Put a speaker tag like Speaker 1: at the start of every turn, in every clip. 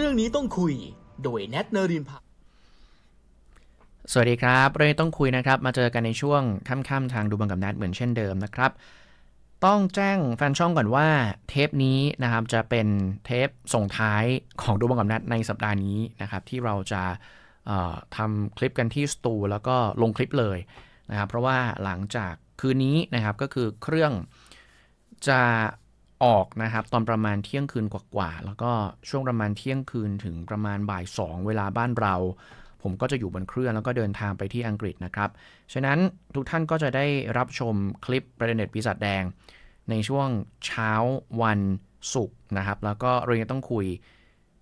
Speaker 1: รื่องนี้ต้องคุย โดยแนทเนรินพา
Speaker 2: สวัสดีครับ เรื่องต้องคุยนะครับ มาเจอกันในช่วงค่ำๆทางดูบังกับนัดเหมือนเช่นเดิมนะครับ ต้องแจ้งแฟนช่องก่อนว่าเทปนี้นะครับจะเป็นเทปส่งท้ายของดูบังกับนัดในสัปดาห์นี้นะครับที่เราจะทำคลิปกันที่สตูแล้วก็ลงคลิปเลยนะครับเพราะว่าหลังจากคืนนี้นะครับก็คือเครื่องจะ ออกนะครับ ตอนประมาณเที่ยงคืนกว่าๆแล้วก็ช่วงประมาณเที่ยงคืนถึงประมาณบ่ายสองเวลาบ้านเรา ผมก็จะอยู่บนเครื่องแล้วก็เดินทางไปที่อังกฤษนะครับ ฉะนั้นทุกท่านก็จะได้รับชมคลิปประเด็นเด็ดปีศาจแดง ในช่วงเช้าวันศุกร์นะครับ แล้วก็เรายังต้องคุย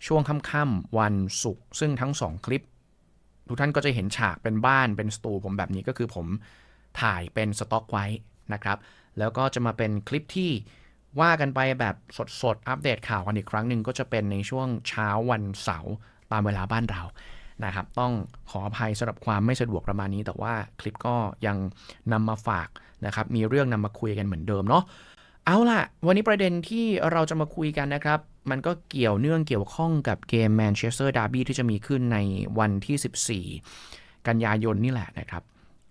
Speaker 2: ช่วงค่ำๆวันศุกร์ซึ่งทั้งสองคลิป ทุกท่านก็จะเห็นฉากเป็นบ้านเป็นสตูผมแบบนี้ก็คือผมถ่ายเป็นสต็อกไว้นะครับ แล้วก็จะมาเป็นคลิปที่ ว่ากันไปแบบสดๆ อัปเดตข่าวกันอีกครั้งหนึ่งก็จะเป็นในช่วงเช้าวันเสาร์ตามเวลาบ้านเรานะครับ ต้องขออภัยสำหรับความไม่สะดวกประมาณนี้ แต่ว่าคลิปก็ยังนำมาฝากนะครับ มีเรื่องนำมาคุยกันเหมือนเดิมเนาะเอาล่ะ วันนี้ประเด็นที่เราจะมาคุยกันนะครับ มันก็เกี่ยวเนื่องเกี่ยวข้องกับเกมแมนเชสเตอร์ดาร์บี้ที่จะมีขึ้นในวันที่ 14 กันยายนนี่แหละนะครับ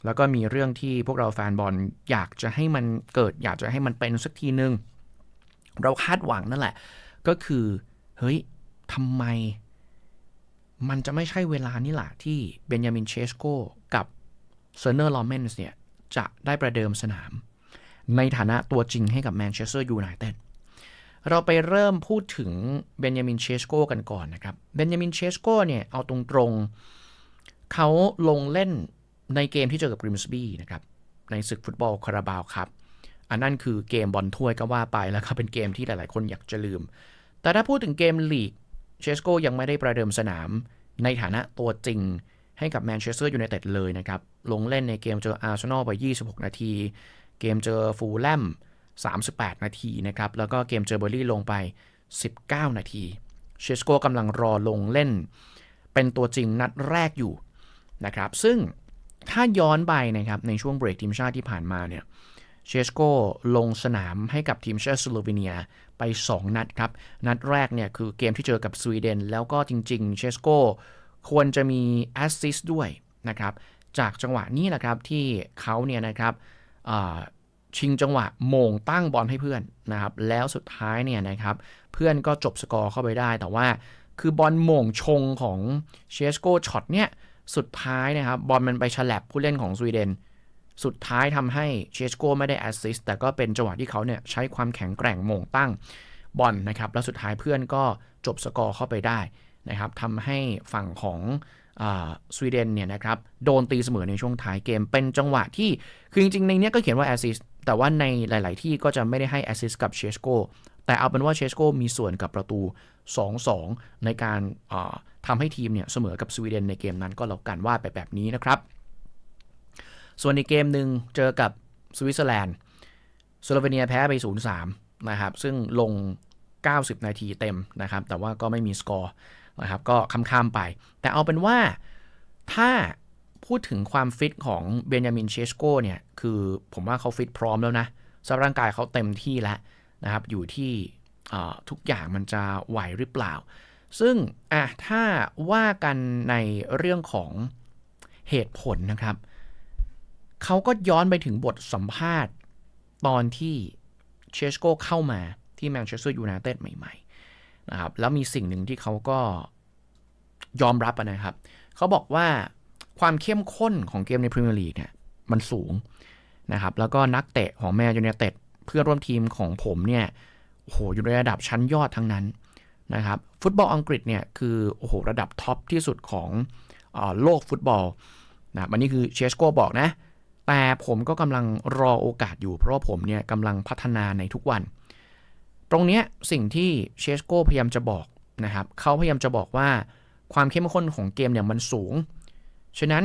Speaker 2: แล้วก็มีเรื่องที่พวกเราแฟนบอลอยากจะให้มันเกิด อยากจะให้มันเป็นสักทีนึง เราคาดหวังนั่นแหละ ก็คือ เฮ้ยทำไม มันจะไม่ใช่เวลานี่แหละที่เบนยามินเชสโกกับเซอร์เนอร์ลอมเมนส์เนี่ย จะได้ประเดิมสนาม ในฐานะตัวจริงให้กับแมนเชสเตอร์ยูไนเต็ดเราไปเริ่มพูดถึงเบนยามินเชสโกกันก่อนนะครับ เบนยามินเชสโกเนี่ย เอาตรงๆเขาลงเล่นในเกมที่เจอกับกริมสบีนะครับ ในศึกฟุตบอลคาราบาวครับ อันนั้นคือเกมบอลถ้วยก็ว่าไปแล้วก็เป็นเกมที่หลายๆ คนอยากจะลืม แต่ถ้าพูดถึงเกมลีกเชสโกยังไม่ได้ประเดิมสนาม ในฐานะตัวจริงให้กับแมนเชสเตอร์ยูไนเต็ดเลยนะครับ ลงเล่นในเกมเจออาร์เซนอลไป 26 นาที เกมเจอฟูลแลม 38 นาทีนะครับ แล้วก็เกมเจอเบอร์ลี่ลงไป 19 นาที เชสโกกำลังรอลงเล่น เป็นตัวจริงนัดแรกอยู่นะครับ ซึ่งถ้าย้อนไปนะครับในช่วงเบรกทีมชาติที่ผ่านมาเนี่ย เชสโกลงสนามให้กับทีมชาติสโลวีเนียไป 2 นัดครับ นัดแรกเนี่ยคือเกมที่เจอกับสวีเดน แล้วก็จริง ๆ เชสโกควรจะมีแอสซิสต์ด้วยนะครับ จากจังหวะนี้แหละครับที่เขาเนี่ยนะครับชิงจังหวะโมงตั้งบอลให้เพื่อนนะครับ แล้วสุดท้ายเนี่ยนะครับ เพื่อนก็จบสกอร์เข้าไปได้ แต่ว่าคือบอลโมงชงของเชสโกช็อตเนี่ยสุดท้ายนะครับบอลมันไปฉลับผู้เล่นของสวีเดน สุดท้ายทำให้เชสโกไม่ได้แอสซิสต์แต่ก็เป็นจังหวะที่เขาเนี่ยใช้ความแข็งแกร่งมงตั้งบอลนะครับ แล้วสุดท้ายเพื่อนก็จบสกอร์เข้าไปได้นะครับทำให้ฝั่งของสวีเดนเนี่ยนะครับโดนตีเสมอในช่วงท้ายเกม เป็นจังหวะที่ คือจริงๆ ในเนี้ยก็เขียนว่าแอสซิสแต่ว่าในหลาย ๆ ที่ก็จะไม่ได้ให้แอสซิสกับเชสโกแต่เอาเป็นว่าเชสโกมีส่วนกับประตู 2-2 ในการทำให้ทีมเนี่ยเสมอกับสวีเดนในเกมนั้นก็แล้วกันว่าไปแบบนี้นะครับ ส่วนในเกมหนึ่งเจอกับสวิตเซอร์แลนด์สโลเวเนียแพ้ไป 0-3 นะครับ ซึ่งลง 90 นาทีเต็มนะครับ แต่ว่าก็ไม่มีสกอร์นะครับ ก็ค้ำๆไป แต่เอาเป็นว่าถ้าพูดถึงความฟิตของเบนยามินเชสโกเนี่ย คือผมว่าเขาฟิตพร้อมแล้วนะสร่างกายเขาเต็มที่แล้วนะครับ อยู่ที่ทุกอย่างมันจะไหวหรือเปล่า ซึ่งอะถ้าว่ากันในเรื่องของเหตุผลนะครับ เขาก็ย้อนไปถึงบทสัมภาษณ์ตอนที่เชสโกเข้ามาที่แมนเชสเตอร์ยูไนเต็ดใหม่ๆนะครับแล้วมีสิ่งหนึ่งที่เขาก็ยอมรับนะครับ เขาบอกว่าความเข้มข้นของเกมในพรีเมียร์ลีกเนี่ยมันสูงนะครับ แล้วก็นักเตะของแมนยูไนเต็ดเพื่อร่วมทีมของผมเนี่ยโอ้โหอยู่ในระดับชั้นยอดทั้งนั้นนะครับ ฟุตบอลอังกฤษเนี่ยคือโอ้โหระดับท็อปที่สุดของออโลกฟุตบอลนะอันนี้คือเชสโกบอกนะ แต่ผมก็กำลังรอโอกาสอยู่เพราะว่าผมเนี่ยกำลังพัฒนาในทุกวัน ตรงนี้สิ่งที่เชสโกพยายามจะบอกนะครับเขาพยายามจะบอกว่าความเข้มข้นของเกมเนี่ยมันสูง ฉะนั้น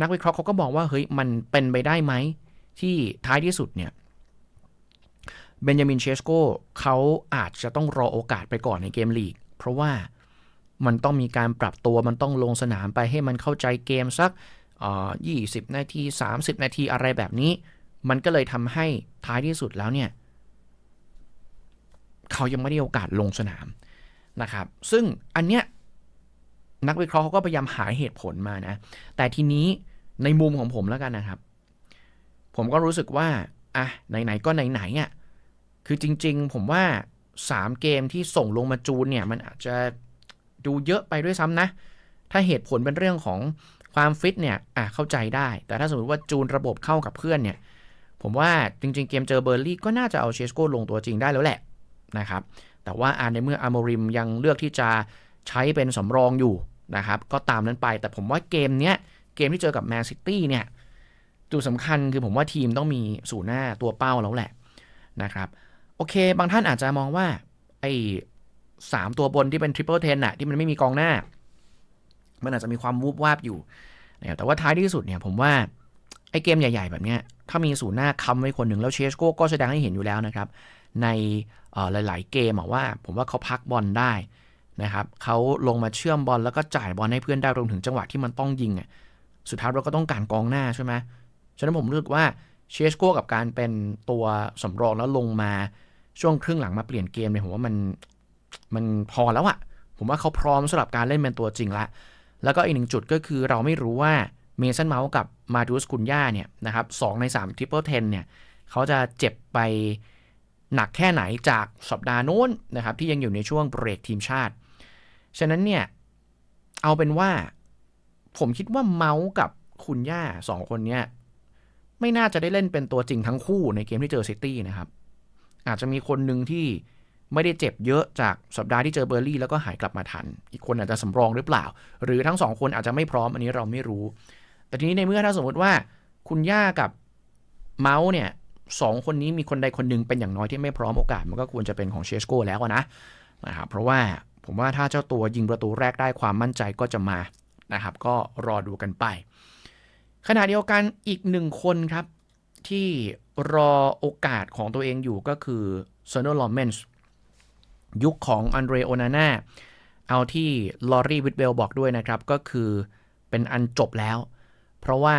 Speaker 2: นักวิเคราะห์เขาก็บอกว่าเฮ้ยมันเป็นไปได้ไหมที่ท้ายที่สุดเนี่ยเบนจามินเชสโกเขาอาจจะต้องรอโอกาสไปก่อนในเกมลีก เพราะว่ามันต้องมีการปรับตัวมันต้องลงสนามไปให้มันเข้าใจเกมสัก ยี่สิบนาที 30 นาทีอะไรแบบนี้ มันก็เลยทำให้ท้ายที่สุดแล้วเนี่ย เขายังไม่ได้โอกาสลงสนามนะครับ ซึ่งอันเนี้ยนักวิเคราะห์เขาก็พยายามหาเหตุผลมานะ แต่ทีนี้ในมุมของผมแล้วกันนะครับ ผมก็รู้สึกว่า อะ ไหน ๆ ก็ไหนๆอะ คือจริง ๆ ผมว่า 3 เกมที่ส่งลงมาจูนเนี่ย มันอาจจะดูเยอะไปด้วยซ้ำนะ ถ้าเหตุผลเป็นเรื่องของ ความฟิตเนี่ยอะเข้าใจได้ แต่ถ้าสมมติว่าจูนระบบเข้ากับเพื่อนเนี่ย ผมว่าจริง ๆ เกมเจอเบอร์ลี่ก็น่าจะเอาเชสโกลงตัวจริงได้แล้วแหละนะครับ แต่ว่าอ่าในเมื่ออาร์โมริมยังเลือกที่จะใช้เป็นสำรองอยู่นะครับ ก็ตามนั้นไป แต่ผมว่าเกมเนี้ยเกมที่เจอกับแมนซิตี้เนี่ยจุดสำคัญคือผมว่าทีมต้องมีศูนย์หน้าตัวเป้าแล้วแหละนะครับ โอเค บางท่านอาจจะมองว่าไอ้สามตัวบนที่เป็นทริปเปิลเทนอะที่มันไม่มีกองหน้า มันอาจจะมีความวูบวาบอยู่นะครับแต่ว่าท้ายที่สุดเนี่ยผมว่าไอ้เกมใหญ่ ๆ แบบเนี้ยถ้ามีศูนย์หน้าค้ำไว้คนหนึ่งแล้วเชสโก้ก็แสดงให้เห็นอยู่แล้วนะครับ ในหลาย ๆ เกมว่า ผมว่าเขาพักบอลได้นะครับเขาลงมาเชื่อมบอลแล้วก็จ่ายบอลให้เพื่อนได้รวมถึงจังหวะที่มันต้องยิงอะสุดท้ายเราก็ต้องการกองหน้าใช่ไหมฉะนั้นผมรู้สึกว่าเชสโก้กับการเป็นตัวสำรองแล้วลงมาช่วงครึ่งหลังมาเปลี่ยนเกมเนี่ยผมว่ามันมันพอแล้วอะผมว่าเขาพร้อมสำหรับการเล่นเป็นตัวจริงละ แล้วก็อีกหนึ่งจุดก็คือเราไม่รู้ว่าเมสันเมาส์กับมาดูสคุนย่าเนี่ยนะครับสองใน3 Triple 10เนี่ยเขาจะเจ็บไปหนักแค่ไหนจากสัปดาห์โน้นนะครับที่ยังอยู่ในช่วงเบรกทีมชาติ ฉะนั้นเนี่ย เอาเป็นว่า ผมคิดว่าเมาส์กับคุณย่าสองคนเนี่ยไม่น่าจะได้เล่นเป็นตัวจริงทั้งคู่ในเกมที่เจอซิตี้นะครับ อาจจะมีคนหนึ่งที่ ไม่ได้เจ็บเยอะจากสัปดาห์ที่เจอเบอร์ลี่แล้วก็หายกลับมาทัน อีกคนอาจจะสำรองหรือเปล่า หรือทั้งสองคนอาจจะไม่พร้อมอันนี้เราไม่รู้ แต่ทีนี้ในเมื่อถ้าสมมติว่า คุณย่ากับเมาส์เนี่ยสองคนนี้มีคนใดคนหนึ่งเป็นอย่างน้อยที่ไม่พร้อมโอกาส มันก็ควรจะเป็นของเชสโก้แล้วนะนะครับเพราะว่าผมว่าถ้าเจ้าตัวยิงประตูแรกได้ความมั่นใจก็จะมานะครับ ก็รอดูกันไป ขณะเดียวกันอีกหนึ่งคนครับ ที่รอโอกาสของตัวเองอยู่ก็คือเซอร์โนลอมเมนส์ ยุคของอันเดรโอนาน่าเอาที่ลอรี่วิดเวลบอกด้วยนะครับ ก็คือเป็นอันจบแล้ว เพราะว่า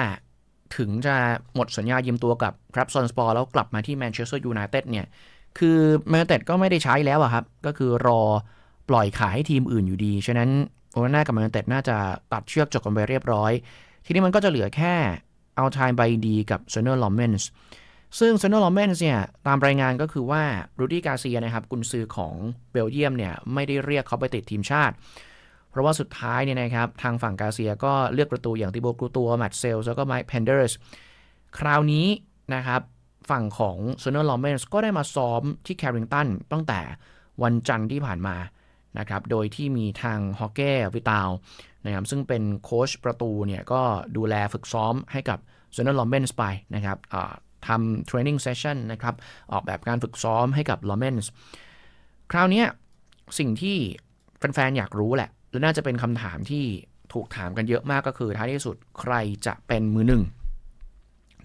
Speaker 2: ถึงจะหมดสัญญายืมตัวกับครับซอนสปอร์แล้วกลับมาที่แมนเชสเตอร์ยูไนเต็ดเนี่ย คือแมนเชสเตอร์ก็ไม่ได้ใช้แล้วอะครับ ก็คือรอปล่อยขายให้ทีมอื่นอยู่ดี ฉะนั้นโอนาน่ากับแมนเชสเตอร์น่าจะตัดเชือกจบกันไปเรียบร้อย ทีนี้มันก็จะเหลือแค่เอาทายใบดีกับเซเนอร์ลอมเมนส์ ซึ่งเซนเนอร์ลอมเมนส์เนี่ยตามรายงานก็คือว่ารูดี้กาเซียนะครับกุนซือของเบลเยียมเนี่ยไม่ได้เรียกเขาไปติดทีมชาติ เพราะว่าสุดท้ายเนี่ยนะครับทางฝั่งกาเซียก็เลือกประตูอย่างติโบกรูตัวแมตเซลแล้วก็ไมค์เพนเดอร์สคราวนี้นะครับฝั่งของเซนเนอร์ลอมเมนส์ก็ได้มาซ้อมที่แคริงตันตั้งแต่วันจันทร์ที่ผ่านมานะครับโดยที่มีทางฮอกเก้วิตาลนะครับซึ่งเป็นโค้ชประตูเนี่ยก็ดูแลฝึกซ้อมให้กับ z o n a l l o m e n s ไปนะครับ ทำ training session นะครับ ออกแบบการฝึกซ้อมให้กับ l o m e n s คราวนี้สิ่งที่แฟนๆ อยากรู้แหละ และน่าจะเป็นคำถามที่ถูกถามกันเยอะมากก็คือท้ายที่สุดใครจะเป็นมือหนึ่ง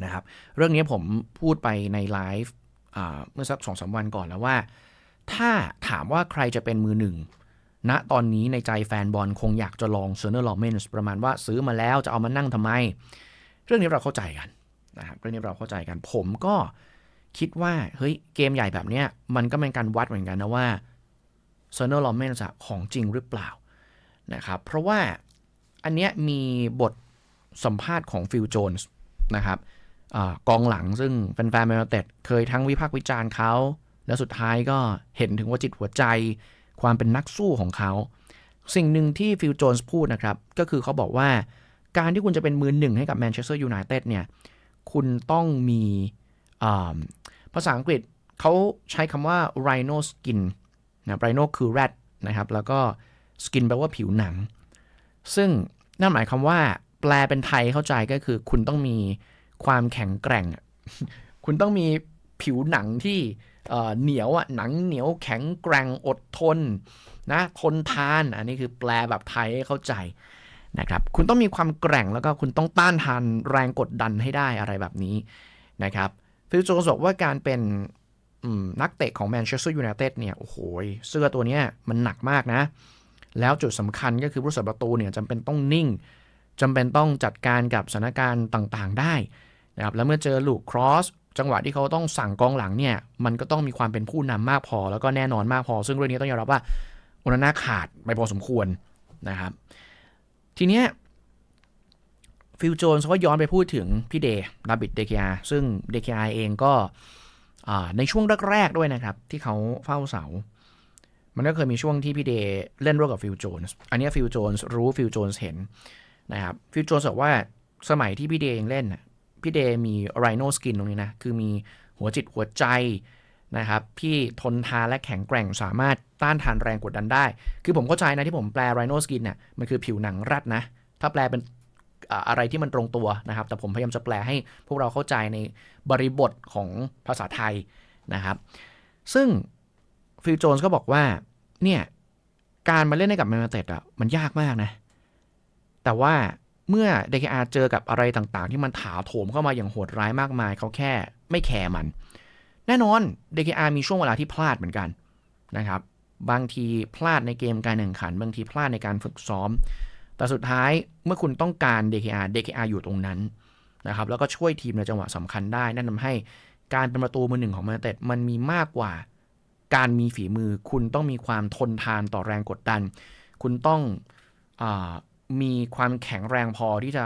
Speaker 2: นะครับ เรื่องนี้ผมพูดไปในไลฟ์เมื่อสักสองสาวันก่อนแล้วว่า ถ้าถามว่าใครจะเป็นมือหนึ่งณตอนนี้ในใจแฟนบอลคงอยากจะลองเซอร์เนอร์ลอเมนส์ประมาณว่าซื้อมาแล้วจะเอามานั่งทำไม เรื่องนี้เราเข้าใจกัน นะครับเรื่องนี้เราเข้าใจกันผมก็คิดว่าเฮ้ยเกมใหญ่แบบเนี้ยมันก็เป็นการวัดเหมือนกันนะว่าเซอร์เนอร์ลอมเมนส์ของจริงหรือเปล่านะครับเพราะว่าอันเนี้ยมีบทสัมภาษณ์ของฟิลโจนส์นะครับอกองหลังซึ่งแฟนๆแมนเต็ดเคยทั้งวิพากษ์วิจารณ์เขา แล้วสุดท้ายก็เห็นถึงว่าจิตหัวใจ ความเป็นนักสู้ของเขา สิ่งหนึ่งที่ฟิลโจนส์พูดนะครับ ก็คือเขาบอกว่าการที่คุณจะเป็นมือหนึ่งให้กับแมนเชสเตอร์ยูไนเต็ดเนี่ย คุณต้องมีภาษาอังกฤษเขาใช้คำว่า rhino skin นะ rhino คือ rat นะครับ แล้วก็ skin แปลว่าผิวหนัง ซึ่งนั่นหมายความว่า แปลเป็นไทยเข้าใจก็คือ คุณต้องมีความแข็งแกร่ง คุณต้องมีผิวหนังที่เหนียวอะหนังเหนียวแข็งแกร่งอดทนนะทนทาน อันนี้คือแปลแบบไทยให้เข้าใจ นะครับ คุณต้องมีความแกร่งแล้วก็คุณต้องต้านทานแรงกดดันให้ได้อะไรแบบนี้นะครับฟิลโจบอกว่าการเป็นนักเตะของแมนเชสเตอร์ยูไนเต็ดเนี่ย โอ้โห เสื้อตัวนี้มันหนักมากนะ แล้วจุดสำคัญก็คือผู้สัประตูเนี่ยจำเป็นต้องนิ่งจำเป็นต้องจัดการกับสถานการณ์ต่างๆได้นะครับ แล้วเมื่อเจอลูกครอสจังหวะที่เขาต้องสั่งกองหลังเนี่ย มันก็ต้องมีความเป็นผู้นำมากพอ แล้วก็แน่นอนมากพอ ซึ่งเรื่องนี้ต้องยอมรับว่าอุนานาขาดไปพอสมควรนะครับ ทีเนี้ยฟิลโจนส์ก็ย้อนไปพูดถึงพี่เดย์ดาบิดเดคอาซึ่งเดคอาเองก็ในช่วงแรกๆด้วยนะครับ ที่เขาเฝ้าเสา มันก็เคยมีช่วงที่พี่เดย์เล่นร่วมกับฟิลโจนส์อันนี้ฟิลโจนส์รู้ฟิลโจนส์เห็นนะครับฟิลโจนส์บอกว่าสมัยที่พี่เดย์ยังเล่นน่ะพี่เดย์มีไรโนสกินตรงนี้นะ คือมีหัวจิตหัวใจ นะครับที่ทนทานและแข็งแกร่งสามารถต้านทานแรงกดดันได้ คือผมเข้าใจนะที่ผมแปลไรโนสกินเนี่ยมันคือผิวหนังรัดนะ ถ้าแปลเป็นอะไรที่มันตรงตัวนะครับ แต่ผมพยายามจะแปลให้พวกเราเข้าใจในบริบทของภาษาไทยนะครับ ซึ่งฟิลโจนส์ก็บอกว่าเนี่ยการมาเล่นให้กับแมนยูเต็ดอะมันยากมากนะ แต่ว่าเมื่อ DKR เจอกับอะไรต่างๆ ที่มันถาโถมเข้ามาอย่างโหดร้ายมากมาย เขาแค่ไม่แคร์มัน แน่นอน DKR มีช่วงเวลาที่พลาดเหมือนกันนะครับ บางทีพลาดในเกมการแข่งขัน บางทีพลาดในการฝึกซ้อม แต่สุดท้ายเมื่อคุณต้องการ DKR DKR อยู่ตรงนั้นนะครับแล้วก็ช่วยทีมในจังหวะสำคัญได้ นั่นทำให้การเป็นประตูมือหนึ่งของแมนเต็ดมันมีมากกว่า การมีฝีมือ คุณต้องมีความทนทานต่อแรงกดดัน คุณต้องอมีความแข็งแรงพอที่จะ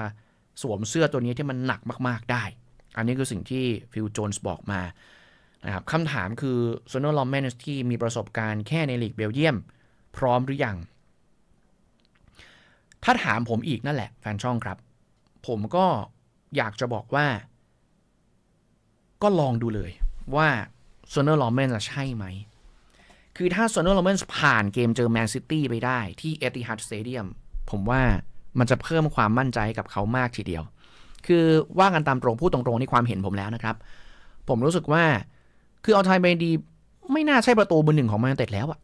Speaker 2: สวมเสื้อตัวนี้ที่มันหนักมาก ๆได้ อันนี้คือสิ่งที่ฟิลโจนส์บอกมา นะครับคำถามคือโซโนลอมแมนที่มีประสบการณ์แค่ในลีกเบลเยียม พร้อมหรือยัง ถ้าถามผมอีกนั่นแหละแฟนช่องครับ ผมก็อยากจะบอกว่า ก็ลองดูเลยว่าโซโนลอมแมนจะใช่ไหม คือถ้าโซโนลอมแมนผ่านเกมเจอแมนซิตี้ไปได้ที่เอติฮัดสเตเดียมผมว่ามันจะเพิ่มความมั่นใจกับเขามากทีเดียว คือว่ากันตามตรงพูดตรงๆในความเห็นผมแล้วนะครับ ผมรู้สึกว่า คือเอาไทยเบดี ไม่น่าใช่ประตูมือร์หนึ่งของแมนเต็ดแล้วอะ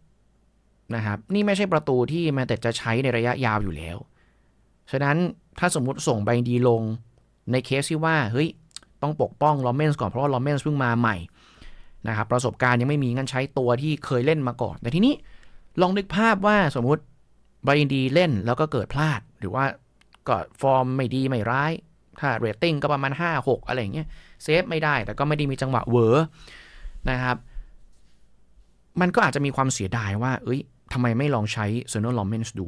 Speaker 2: นะครับนี่ไม่ใช่ประตูที่แมนเต็ดจะใช้ในระยะยาวอยู่แล้ว ฉะนั้นถ้าสมมุติส่งใบดีลงในเคสที่ว่าเฮ้ยต้องปกป้องลอมเมนส์ก่อนเพราะว่าลอมเมนส์เพิ่งมาใหม่นะครับประสบการณ์ยังไม่มีงั้นใช้ตัวที่เคยเล่นมาก่อน แต่ทีนี้ลองนึกภาพว่าสมมุติไบรดีเล่นแล้วก็เกิดพลาด หรือว่าก็ฟอร์มไม่ดีไม่ร้าย ถ้าเรตติ้งก็ประมาณ 5 6 อะไรอย่างเงี้ยเซฟไม่ได้แต่ก็ไม่ได้มีจังหวะเวอร์ นะครับ มันก็อาจจะมีความเสียดายว่า เอ้ยทำไมไม่ลองใช้เซโนลอมเมนส์ดู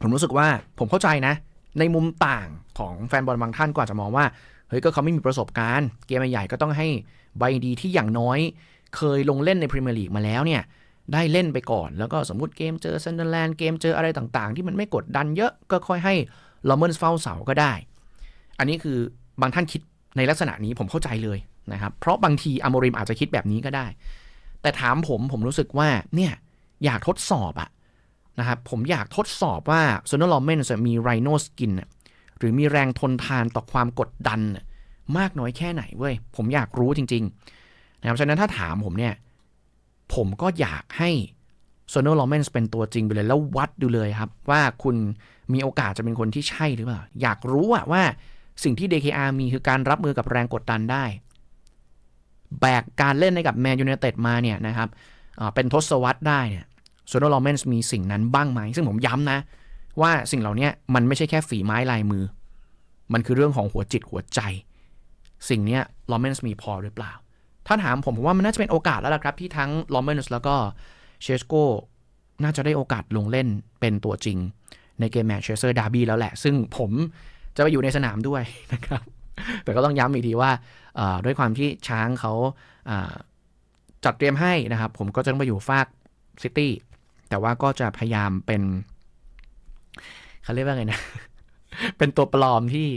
Speaker 2: ผมรู้สึกว่าผมเข้าใจนะ ในมุมต่างของแฟนบอลบางท่านก็อาจจะมองว่า เฮ้ยก็เขาไม่มีประสบการณ์ เกมใหญ่ก็ต้องให้ใบดีที่อย่างน้อย เคยลงเล่นในพรีเมียร์ลีกมาแล้วเนี่ยได้เล่นไปก่อน แล้วก็สมมติเกมเจอเซนเดอร์แลนด์เกมเจออะไรต่างๆ ที่มันไม่กดดันเยอะก็ค่อยให้ลอมเมนส์เฝ้าเสาก็ได้ อันนี้คือบางท่านคิด ในลักษณะนี้ผมเข้าใจเลยนะครับเพราะบางทีอโมริมอาจจะคิดแบบนี้ก็ได้ แต่ถามผมผมรู้สึกว่าเนี่ยอยากทดสอบอะนะครับผมอยากทดสอบว่าโซโนลอมเมนจะมีไรโนสกินหรือมีแรงทนทานต่อความกดดัน มากน้อยแค่ไหนเว้ยผมอยากรู้จริงๆนะครับฉะนั้นถ้าถามผมเนี่ยผมก็อยากให้โซโนลอมเมนเป็นตัวจริงไปเลยแล้ววัดดูเลยครับ ว่าคุณมีโอกาสจะเป็นคนที่ใช่หรือเปล่า อยากรู้อะว่า สิ่งที่ DKR มีคือการรับมือกับแรงกดดันได้ แบกการเล่นให้กับแมนยู i นเต็ดมาเนี่ยนะครับเป็นทศวรรษได้เนี่ยโซโนลอมเมนมีสิ่งนั้นบ้างไหม ซึ่งผมย้ำนะ ว่าสิ่งเหล่านี้มันไม่ใช่แค่ฝีไม้ลายมือ มันคือเรื่องของหัวจิตหัวใจ สิ่งนี้ลอมเมนส์มีพอหรือเปล่า ถ้าถามผมผมว่ามันน่าจะเป็นโอกาสแล้วล่ะครับ ที่ทั้งลอมเมนส์แล้วก็เชสโกน่าจะได้โอกาสลงเล่นเป็นตัวจริง ในเกมแมตช์เชสเตอร์ดาร์บี้แล้วแหละ ซึ่งผม จะไปอยู่ในสนามด้วยนะครับ แต่ก็ต้องย้ำอีกทีว่าด้วยความที่ช้างเขาอ่าจัดเตรียมให้นะครับ ผมก็จะต้องไปอยู่ฟากซิตี้แต่ว่าก็จะพยายามเป็นเขาเรียกว่าไงนะ เป็นตัวปลอมที่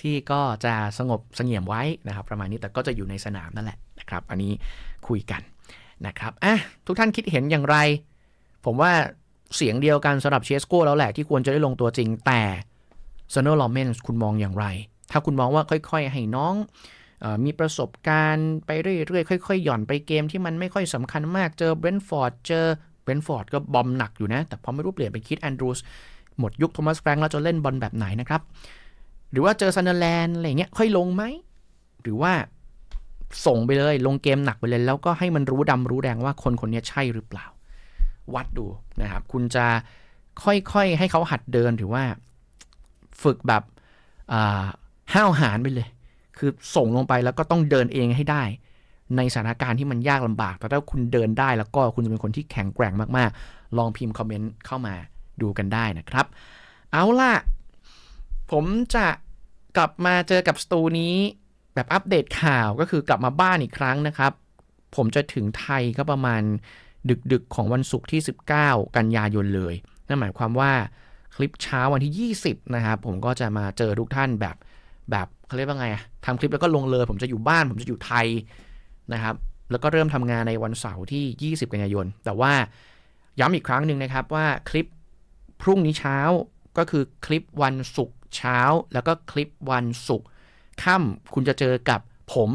Speaker 2: ที่ก็จะสงบเสงี่ยมไว้นะครับ ประมาณนี้แต่ก็จะอยู่ในสนามนั่นแหละนะครับ อันนี้คุยกันนะครับอะทุกท่านคิดเห็นอย่างไร ผมว่าเสียงเดียวกันสำหรับเชสโก้แล้วแหละที่ควรจะได้ลงตัวจริงแต่ ซโนลอมเมนคุณมองอย่างไร ถ้าคุณมองว่าค่อยๆ ให้น้องออมีประสบการณ์ไปเรื่อยๆ ค่อยๆ หย่อนไปเกมที่มันไม่ค่อยสำคัญมาก เจอเบรนท์ฟอร์ด เจอเบรนท์ฟอร์ดก็บอมหนักอยู่นะ แต่พอไม่รู้เปลี่ยนเป็นคิดแอนดรูสหมดยุคโทมัสแฟรงค์แล้วจะเล่นบอลแบบไหนนะครับ หรือว่าเจอซันเดอร์แลนด์อะไรเงี้ยค่อยลงไหม หรือว่าส่งไปเลยลงเกมหนักไปเลย แล้วก็ให้มันรู้ดำรู้แดงว่าคนคนนี้ใช่หรือเปล่า วัดดูนะครับ คุณจะค่อยๆ ให้เขาหัดเดินถือว่า ฝึกแบบห้าวหาญไปเลย คือส่งลงไปแล้วก็ต้องเดินเองให้ได้ ในสถานการณ์ที่มันยากลำบาก แต่ถ้าคุณเดินได้แล้วก็คุณจะเป็นคนที่แข็งแกร่งมากๆ ลองพิมพ์คอมเมนต์เข้ามาดูกันได้นะครับ เอาล่ะ ผมจะกลับมาเจอกับสตูนี้แบบอัปเดตข่าวก็คือกลับมาบ้านอีกครั้งนะครับ ผมจะถึงไทยก็ประมาณดึกๆของวันศุกร์ที่ 19 กันยายนเลย นั่นหมายความว่า คลิปเช้าวันที่ 20 นะครับ ผมก็จะมาเจอทุกท่านแบบแบบเขาเรียกว่าไงทำคลิปแล้วก็ลงเลย ผมจะอยู่บ้าน ผมจะอยู่ไทยนะครับ แล้วก็เริ่มทำงานในวันเสาร์ที่ 20 กันยายน แต่ว่าย้ำอีกครั้งหนึ่งนะครับว่าคลิปพรุ่งนี้เช้าก็คือคลิปวันศุกร์เช้า แล้วก็คลิปวันศุกร์ค่ำคุณจะเจอกับผม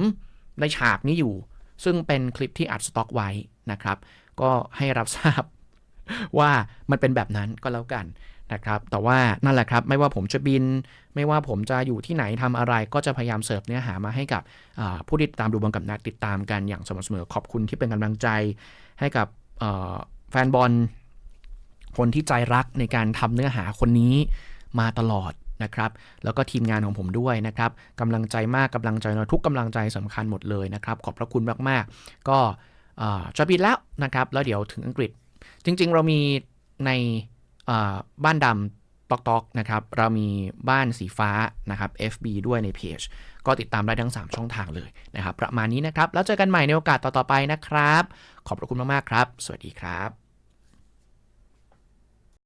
Speaker 2: ในฉากนี้อยู่ ซึ่งเป็นคลิปที่อัดสต็อกไว้นะครับ ก็ให้รับทราบว่ามันเป็นแบบนั้นก็แล้วกัน นะครับแต่ว่านั่นแหละครับไม่ว่าผมจะบิน ไม่ว่าผมจะอยู่ที่ไหนทำอะไร ก็จะพยายามเสิร์ฟเนื้อหามาให้กับผู้ติดตามดูบอลกับนัดติดตามกันอย่างสม่ำเสมอขอบคุณที่เป็นกำลังใจให้กับแฟนบอลคนที่ใจรักในการทำเนื้อหาคนนี้มาตลอดนะครับ แล้วก็ทีมงานของผมด้วยนะครับกำลังใจมากกำลังใจน้อยทุกกำลังใจสำคัญหมดเลยนะครับ ขอบพระคุณมากๆ ก็จะบินแล้วนะครับ แล้วเดี๋ยวถึงอังกฤษ จริง ๆ เรามีใน บ้านดำตอกตอกนะครับ เรามีบ้านสีฟ้านะครับ FB ด้วยในเพจ ก็ติดตามได้ทั้ง 3 ช่องทางเลยนะครับ ประมาณนี้นะครับ แล้วเจอกันใหม่ในโอกาสต่อๆไปนะครับ ขอบพระคุณมากๆครับ สวัสดีครับ